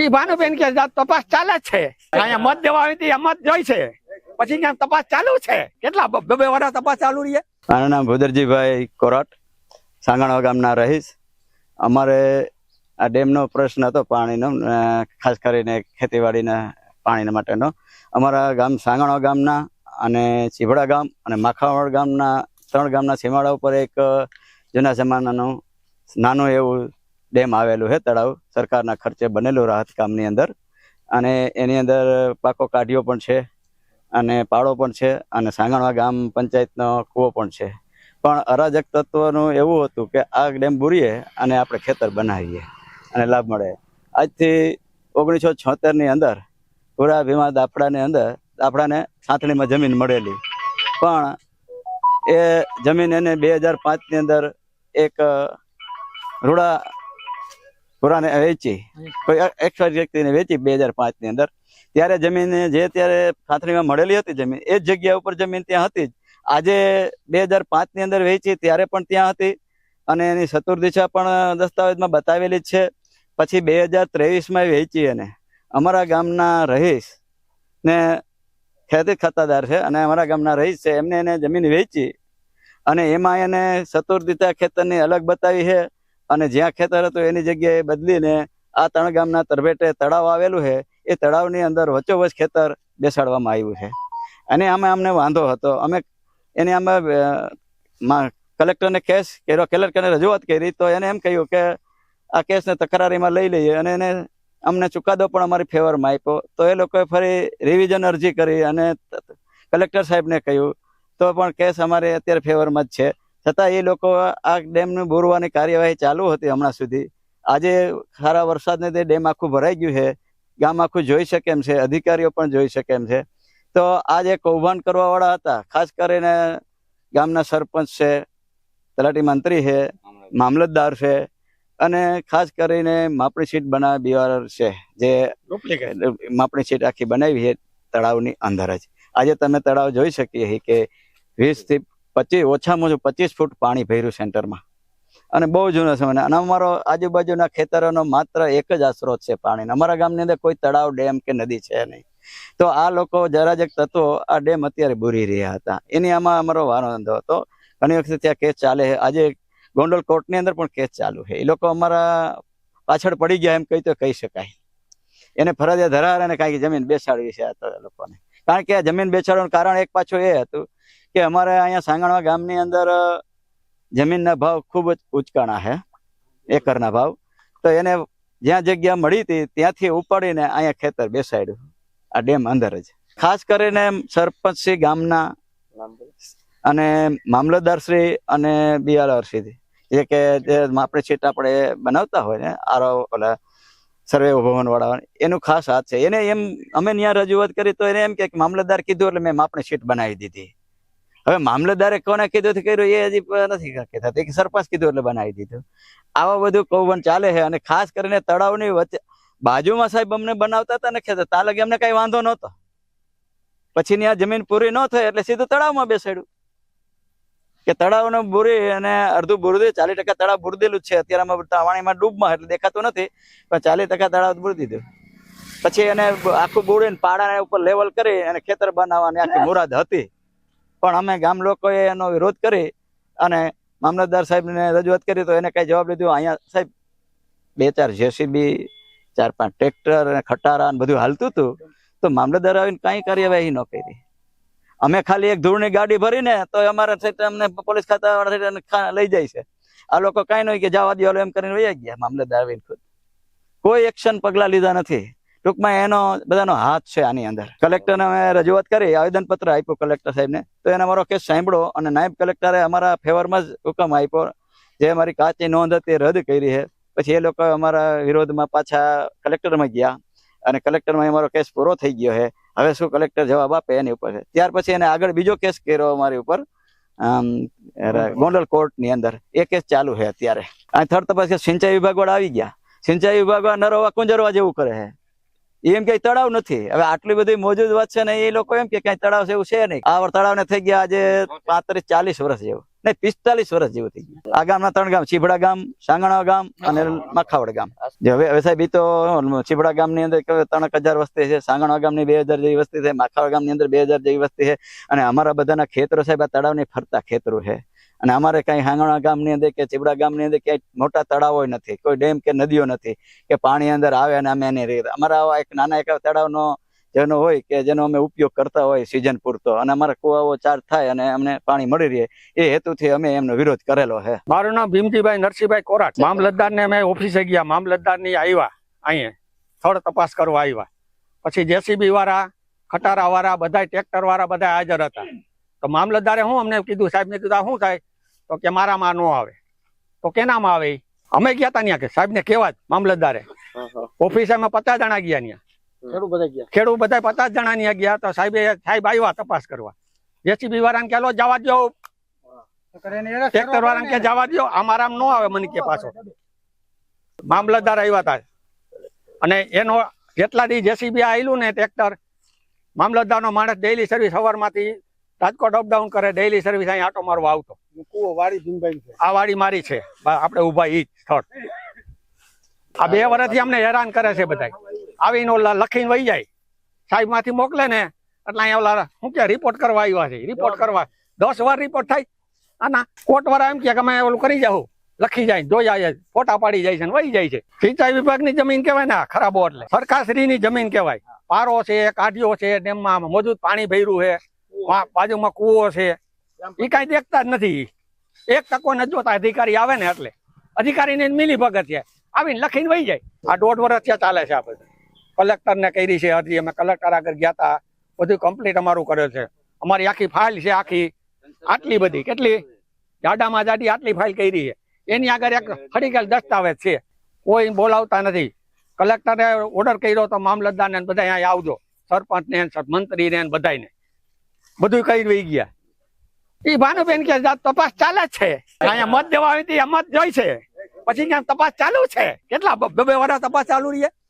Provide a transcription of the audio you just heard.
ઈ ભાનુબેન કે તપાસ ચાલે છે. અહીંયા મત દેવા આવી હતી મત જોઈ છે. પછી ત્યાં તપાસ ચાલુ છે. કેટલા બ- બે વર્ષ તપાસ ચાલુ રહી મારું નામ ભૂદરજીભાઈ કોરટ સાંગણવા ગામના રહીશ. અમારે આ ડેમનો પ્રશ્ન હતો પાણીનો ખાસ કરીને ખેતીવાડીના પાણીના માટેનો. અમારા ગામ સાંગણવા ગામના અને ચીભડા ગામ અને માખાવડ ગામના ત્રણ ગામના સીમાડા ઉપર એક જૂના જમાનાનું નાનું એવું ડેમ આવેલું છે તળાવ. સરકારના ખર્ચે બનેલું રાહત કામની અંદર. અને એની અંદર પાકો કાઢ્યો પણ છે અને પાળો પણ છે અને સાંગણવા ગામ પંચાયતનો કૂવો પણ છે. પણ અરાજક તત્વનું એવું હતું કે આ ડેમ બુરીએ અને આપણે ખેતર બનાવીએ અને લાભ મળે. આજથી ઓગણીસો છોતેરની અંદર પૂરા ભીમા દાફડાની અંદર, દાફડાને સાંથણીમાં જમીન મળેલી. પણ એ જમીન એને બે હજાર પાંચની અંદર એક રૂડા પુરાને વેચી. કોઈ એક્સપાયર વ્યક્તિને વેચી બે હજાર પાંચની અંદર. ત્યારે જમીન જે ત્યારે ખાથણીમાં મળેલી હતી જમીન એ જ જગ્યા ઉપર જમીન ત્યાં હતી જ. આજે બે હજાર પાંચની અંદર વેચી ત્યારે પણ ત્યાં હતી. અને એની ચતુર દિશા પણ દસ્તાવેજમાં બતાવેલી જ છે. પછી બે હજાર ત્રેવીસમાં વેચી એને અમારા ગામના રહીશ ને ખેતી ખાતાદાર છે અને અમારા ગામના રહીશ છે એમને એને જમીન વેચી અને એમાં એને ચતુર્દિતા ખેતરની અલગ બતાવી છે. અને જ્યાં ખેતર હતું એની જગ્યાએ બદલીને આ ત્રણ ગામના તરભેટે તળાવ આવેલું છે, એ તળાવની અંદર વચ્ચોવચ ખેતર બેસાડવામાં આવ્યું છે. અને આમાં અમને વાંધો હતો. અમે એને આમાં કલેક્ટરને કેસ કર્યો, કલેક્ટરને રજૂઆત કરી તો એને એમ કહ્યું કે આ કેસને તકરારીમાં લઈ લઈએ અને એને અમને ચુકાદો પણ અમારી ફેવરમાં આપ્યો. તો એ લોકોએ ફરી રિવિઝન અરજી કરી અને કલેક્ટર સાહેબને કહ્યું, તો પણ કેસ અમારે અત્યારે ફેવરમાં જ છે. છતાં એ લોકો આ ડેમનું બોરવાની કાર્યવાહી ચાલુ હતી હમણાં સુધી. આજે સારા વરસાદને તે ડેમ આખું ભરાઈ ગયું છે. ગામ આખું જોઈ શકે એમ છે. અધિકારીઓ પણ જોઈ શકે એમ છે. તો આ જે કૌભાંડ કરવાવાળા હતા. ખાસ કરીને ગામના સરપંચ છે તલાટી મંત્રી છે મામલતદાર. છે અને ખાસ કરીને માપણી સીટ બનાવી બિહાર છે. જે માપણી સીટ આખી બનાવી છે તળાવની અંદર જ. આજે તમે તળાવ જોઈ શકીએ છીએ કે વીસથી પચીસ ઓછામાં ઓછું પચીસ ફૂટ પાણી ભર્યું સેન્ટરમાં. અને બહુ જૂનો સમય અને અમારો આજુબાજુના ખેતરોનો માત્ર એક જ આ છે પાણીનો અમારા ગામની અંદર કોઈ તળાવ, ડેમ કે નદી છે નહીં. તો આ લોકો જરાજક તત્વો આ ડેમ અત્યારે બુરી રહ્યા હતા. એની આમાં અમારો વાંધો હતો. ઘણી વખત ત્યાં કેસ ચાલે છે. આજે ગોંડલ કોર્ટની અંદર પણ કેસ ચાલુ છે. એ લોકો અમારા પાછળ પડી ગયા એમ કહી તો કહી શકાય. એને ફરજિયાત ધરાવે અને કાંઈક જમીન બેસાડવી છે લોકોને. કારણ કે આ જમીન બેસાડવાનું કારણ એક પાછું એ હતું કે અમારે અહીંયા સાંગણવા ગામની અંદર જમીનના ભાવ ખૂબ જ ઉચકાણા છે, એકરના ભાવ. તો એને જ્યાં જગ્યા મળી હતી, ત્યાંથી ઉપાડીને અહીંયા ખેતર બેસાડ્યું. આ ડેમ અંદર જ. ખાસ કરીને સરપંચશ્રી ગામના અને મામલતદારશ્રી અને બિયાલરશ્રી જે કે જે આપણે શીટ આપણે બનાવતા હોય ને, આરો ઓલા સર્વે ભવન વાળા એનું ખાસ હાથ છે. એને એમ અમે ત્યાં રજૂઆત કરી તો એને એમ કે મામલતદાર કીધું એટલે મેં માપણી શીટ બનાવી દીધી. હવે મામલતદારે કોને કીધું કર્યું એ હજી નથી કહેતા કે સરપંચ કીધું એટલે બનાવી દીધું. આવા બધું કૌભાંડ ચાલે છે અને ખાસ કરીને તળાવની વચ્ચે બાજુમાં સાહેબ અમને બનાવતા હતા ને ખેતર તા લગી અમને કઈ વાંધો નહોતો. પછી ની આ જમીન પૂરી ન થઈ એટલે સીધું તળાવમાં બેસાડ્યું. કે તળાવને બુરી અને અડધું બુરદી, ચાલીસ ટકા તળાવ બુરદેલું છે. અત્યારે અમે પાણીમાં ડૂબમાં એટલે દેખાતું નથી, પણ ચાલીસ ટકા તળાવ બુરી દીધું પછી એને આખું બુરીને પાડાને ઉપર લેવલ કરી અને ખેતર બનાવવાની આખી મુરાદ હતી. પણ અમે ગામ લોકોએ એનો વિરોધ કરી અને મામલતદાર સાહેબને રજૂઆત કરી તો એને કઈ જવાબ લીધો અહીંયા સાહેબ, બે ચાર જેસીબી, ચાર પાંચ ટ્રેક્ટર અને ખટારા અને બધું હાલતું હતું, તો મામલતદાર આવીને કાંઈ કાર્યવાહી ન કરી. અમે ખાલી એક ધૂળની ગાડી ભરીને તો અમારા સાહેબ અમને પોલીસ ખાતા લઈ જાય છે. આ લોકો કાંઈ નહીં કે જવા દો એમ કરીને વૈયા ગયા મામલતદાર આવીને ખુદ. કોઈ એક્શન પગલા લીધા નથી. ટૂંકમાં એનો બધાનો હાથ છે આની અંદર. કલેક્ટરને અમે રજૂઆત કરી આવેદન પત્ર આપ્યું કલેક્ટર સાહેબને. તો એને અમારો કેસ સાંભળ્યો અને નાયબ કલેક્ટરે અમારા ફેવરમાં જ હુકમ આપ્યો, જે અમારી કાચી નોંધ હતી રદ કરી છે. પછી એ લોકો અમારા વિરોધમાં પાછા કલેક્ટરમાં ગયા અને કલેક્ટરમાં અમારો કેસ પૂરો થઈ ગયો છે. હવે શું કલેક્ટર જવાબ આપે એની ઉપર છે. ત્યાર પછી એને આગળ બીજો કેસ કર્યો અમારી ઉપર ગોંડલ કોર્ટની અંદર. એ કેસ ચાલુ છે અત્યારે. આ થર્ડ તપાસ સિંચાઈ વિભાગ વાળા આવી ગયા. સિંચાઈ વિભાગ નરવા કુંજરવા જેવું કરે છે. એમ કઈ તળાવ નથી. હવે આટલી બધી મોજૂદ વાત છે ને એ લોકો એમ કે કઈ તળાવ છે એવું છે નહીં. આ તળાવ ને થઈ ગયા આજે પાંત્રીસ ચાલીસ વર્ષ જેવું. નહીં, પિસ્તાલીસ વર્ષ જેવું થઈ ગયું. આ ગામના ત્રણ ગામ, ચીભડા ગામ સાંગણા ગામ અને મખાવડ ગામ. હવે હવે સાહેબ તો ચીભડા ગામની અંદર ત્રણક ત્રણ હજાર વસ્તી છે સાંગણા ગામની બે હજાર જેવી વસ્તી છે, માખાવડ ગામની અંદર બે હજાર જેવી વસ્તી છે અને અમારા બધાના ખેતરો સાહેબ, આ તળાવની ફરતા ખેતરો છે. અને અમારે કઈ હાંગણા ગામની અંદર કે ચીબડા ગામની અંદર ક્યાંય મોટા તળાવો નથી કોઈ ડેમ કે નદીઓ નથી કે પાણી અંદર આવે અને અમે એની રીતે. અમારા આવા એક નાના એક તળાવનો જેનો હોય કે જેનો અમે ઉપયોગ કરતા હોય સિઝન પૂરતો અને અમારા કુવાઓ ચાર્જ થાય અને અમને પાણી મળી રહે એ હેતુથી અમે એમનો વિરોધ કરેલો છે. મારું નામ ભીમજીભાઈ નરસિંહભાઈ કોરાટ. મામલતદાર ને અમે ઓફિસે ગયા. મામલતદારની આવ્યા અહીંયા. સ્થળ તપાસ કરવા આવ્યા પછી જેસીબી વાળા ખટારા વાળા બધા ટ્રેક્ટર વાળા બધા હાજર હતા. તો મામલતદારે હું અમને કીધું સાહેબ ને કીધું શું થાય? તો કે મારામાં ન આવે. તો કેનામાં આવે અમે ગયા તા ત્યાં કે સાહેબ ને કેવા જ મામલતદારે. ઓફિસે અમે પચાસ જણા ગયા ત્યાં ખેડૂત બધા ખેડૂત બધા પચાસ જણા ત્યાં ગયા તો સાહેબે સાહેબ આવ્યા તપાસ કરવા. જેસીબી વાળાને કે "લો, જવા દો ટ્રેક્ટર વાળાને કે જવા દો મારા ન આવે મને કે પાછો. મામલતદાર આવ્યા હતા અને એનો જેટલા દી જેસીબી આવેલું ને ટ્રેક્ટર મામલતદારનો માણસ ડેલી સર્વિસ સવારમાંથી રાજકોટ અપડાઉન કરે ડેઈલી સર્વિસ અહીં આટો મારવા આવતો. કુવો વાડી ભીમભાઈ છે. આ વાડી મારી છે. આપણે ઊભા ઈ સ્થળ. આ બે વર્ષથી અમને હેરાન કરે છે બધા આવીને ઓલા લખીને વહી જાય. સાહેબમાંથી મોકલે ને એટલે અહીંયા ઓલા શું કે રિપોર્ટ કરવા આવ્યા છે. રિપોર્ટ કરવા. દસ વાર રિપોર્ટ થાય. આના કોર્ટ વાળા એમ કે અમે ઓલું કરી જાઉં. લખી જાય જોઈ જાય ફોટા પાડી જાય છે વહી જાય છે. સિંચાઈ વિભાગની જમીન કહેવાય ને ખરાબો એટલે સરકારશ્રીની જમીન કહેવાય. પારો છે કાઢીઓ છે ડેમમાં મોજૂદ પાણી ભર્યું છે. બાજુમાં કુવો છે. એ કાંઈ દેખતા જ નથી. એક ટકો ન જોતા અધિકારી આવે ને એટલે. અધિકારીને મિલી ભગત છે. આવીને લખીને વહી જાય. આ દોઢ વર્ષ ત્યાં ચાલે છે આ બધું કલેક્ટર ને કરી છે અરજી. અમે કલેક્ટર આગળ ગયા હતા બધું કમ્પ્લીટ અમારું કર્યો છે. અમારી આખી ફાઇલ છે આખી. આટલી બધી. કેટલી? જાડામાં જાડી આટલી ફાઇલ કરી છે. એની આગળ એક ખડીગેલ દસ્તાવેજ છે. કોઈ બોલાવતા નથી. કલેક્ટરે ઓર્ડર કર્યો તો મામલતદાર ને બધા અહીંયા આવજો. સરપંચ ને મંત્રી ને બધાને બધું કઈ વહી ગયા. એ ભાનુબેન કે તપાસ ચાલે છે. અહીંયા મત દેવા આવી હતી મત જોઈ છે. પછી તપાસ ચાલુ છે. કેટલા બ- વર્ષ તપાસ ચાલુ રહી